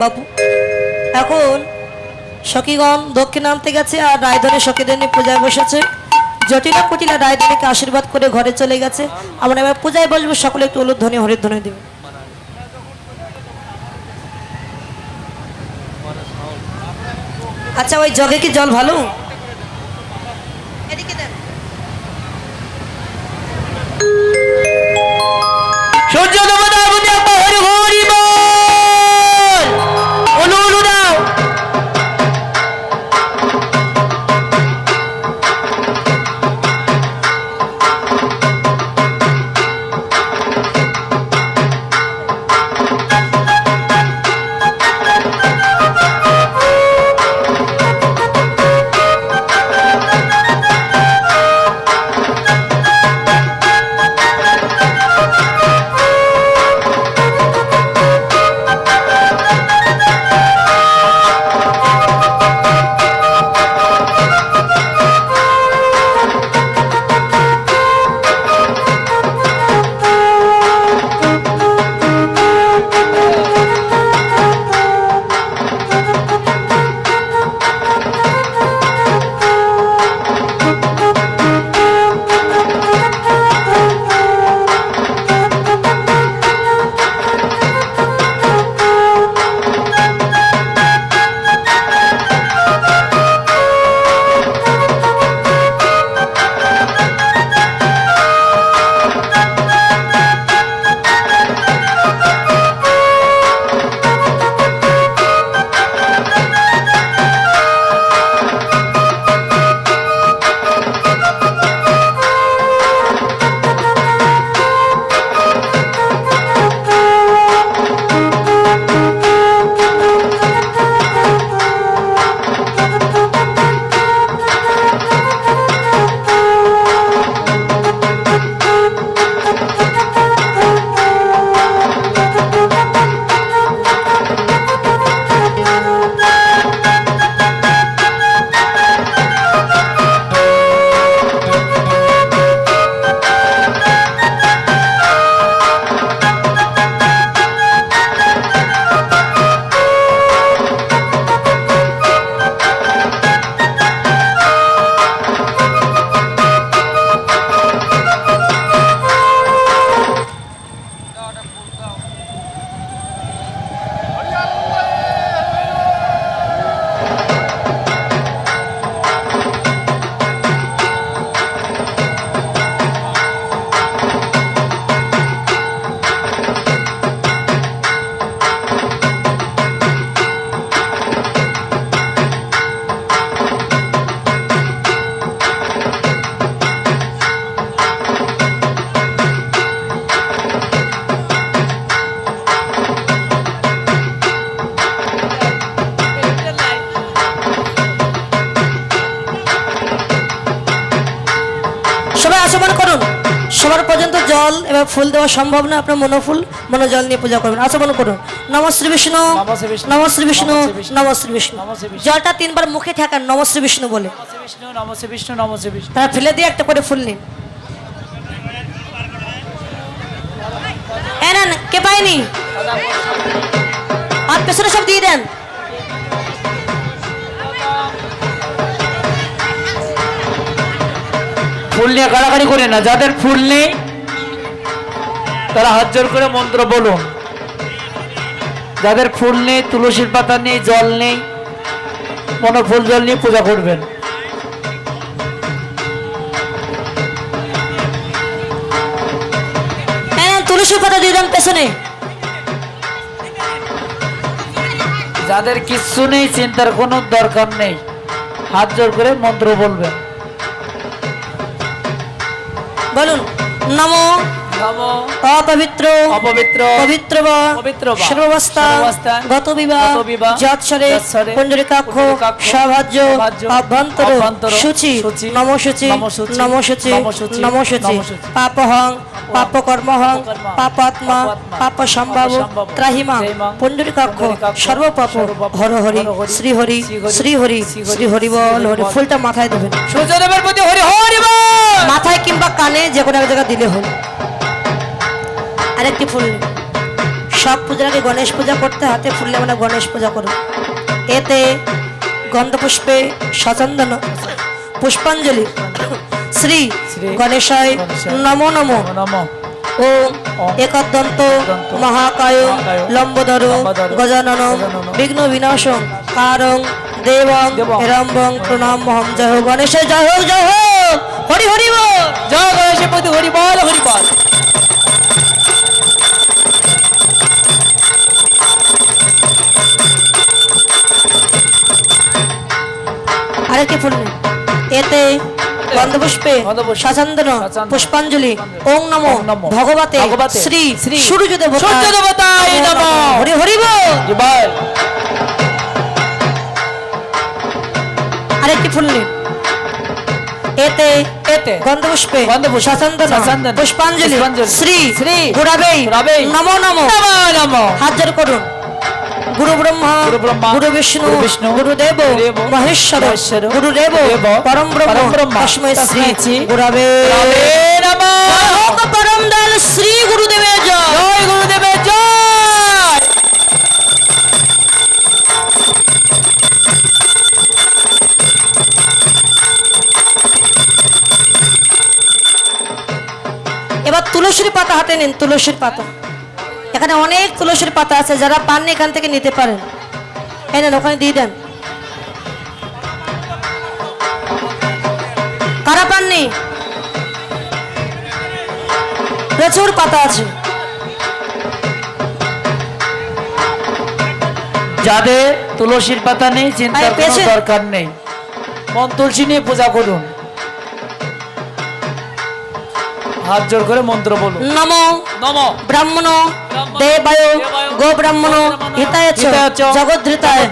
বাবু, এখন সখীগণ দক্ষিণ আনতে গেছে আর রায়ধনী সখীদের নিয়ে পূজায় বসেছে। জটিলা কুটিলা রায়ধনীকে আশীর্বাদ করে ঘরে চলে গেছে। আমরা এবার পূজায় বসবো, সকলে একটু উলুধ্বনি হরিধ্বনি দেবে। আচ্ছা ওই জগে কি জল ভালো? এদিকে সবার পর্যন্ত জল এবার ফুল দেওয়া সম্ভব না আপনার মনোফুল মনো জল নিয়ে পূজা করবেন আচ্ছা মনে করুন নম শ্রী বিষ্ণু নমঃ শ্রী বিষ্ণু, নম শ্রী বিষ্ণু। জলটা তিনবার মুখে ঠেকান নম শ্রী বিষ্ণু বলে তারা ফেলে দিয়ে একটা করে ফুল নিন কে পায়নি আর পেছনে সব দিয়ে দেন ফুল নিয়ে কাড়াকাড়ি করি না যাদের ফুল নেই তারা হাত জোর করে মন্ত্র বলুন। যাদের ফুল নেই তুলসীর পাতা নেই জল নেই মনে ফুল জল নিয়ে পূজা করবেন। এ নেন তুলসী পাতা দিয়ে দেন পেছনে। যাদের কিচ্ছু নেই চিন্তার কোনো দরকার নেই হাত জোর করে মন্ত্র বলবেন। বলুন নমো অপবিত্র অপবিত্র পবিত্র পবিত্র সর্বাবস্থা গত বিবাহ যৎসরে পুণ্ডরিকাক্ষ সভাজ্য অভ্যন্তর সূচি সূচি নমসূচি নমসূচি নমসূচি পাপহং পাপকর্মহং পাপকর্ম, পাপাত্মা পাপ সম্ভাব ত্রাহিমাং পুণ্ডরিকাক্ষ সর্বপাপ সর্বপাপ, হর হরি হর হরি, শ্রীহরি শ্রীহরি, শ্রীহরি বল হরি। ফুলটা মাথায় দেবেন। সূর্যদেবের প্রতি হরি হরি বল! মাথায় কিংবা কানে যে কোনো এক জায়গায় দিলে হল। আরেকটি ফুল সব পূজার আগে গণেশ পূজা করতে হাতে ফুললে আমরা গণেশ পূজা করব। এতে গন্ধ গন্ধপুষ্পে সচন্দন পুষ্পাঞ্জলি শ্রী গণেশায় নমো নমো। ওম একদন্ত মহাকায় লম্বধর গজাননম বিঘ্ন বিনাশম কারং দেবং হেরম্বং প্রণাম মহম জয় হোক গণেশের জয় হোক জয় হোক। হরি হরি বল। জয় গণেশের প্রতি হরি বল হরি বল। আরেকটি ফুল এতে গন্ধপুষ্পে সচন্দন পুষ্পাঞ্জলি ওং নমো ভগবতে শ্রী শ্রী সূর্য দেবতা সূর্য দেবতায় নমঃ। হরি হরি বল। আরেকটি ফুল নিন এতে এতে। গন্ধপুষ্পে গন্ধপুষ্পে। সচন্দন সচন্দন। পুষ্পাঞ্জলি শ্রী শ্রী গুরাবেই নমো নমো। নমো নমো। হাত জোড় করুন। গুরু ব্রহ্মা গুরু বিষ্ণু বিষ্ণু, গুরুদেব মহেশ্বর গুরুদেব পরম ব্রহ্ম তস্মৈ শ্রী গুরাবে নমঃ। এবার তুলসীর পাতা হাতে নিন তুলসীর পাতা। এখানে অনেক তুলসীর পাতা আছে যারা পাননি এখান থেকে নিতে পারেন। এই নেন ওখানে দিয়ে দেন। কারা পাননি? প্রচুর পাতা আছে। যাদের তুলসীর পাতা নেই চিন্তার আরে কোনো দরকার নেই। মন তুলসী নিয়ে পূজা করুন। হাত জোর করে মন্ত্র বলুন নম নম। ব্রাহ্মণ দেবায় গো ব্রাহ্মণ হিতায় জগদ্ধৃতায়।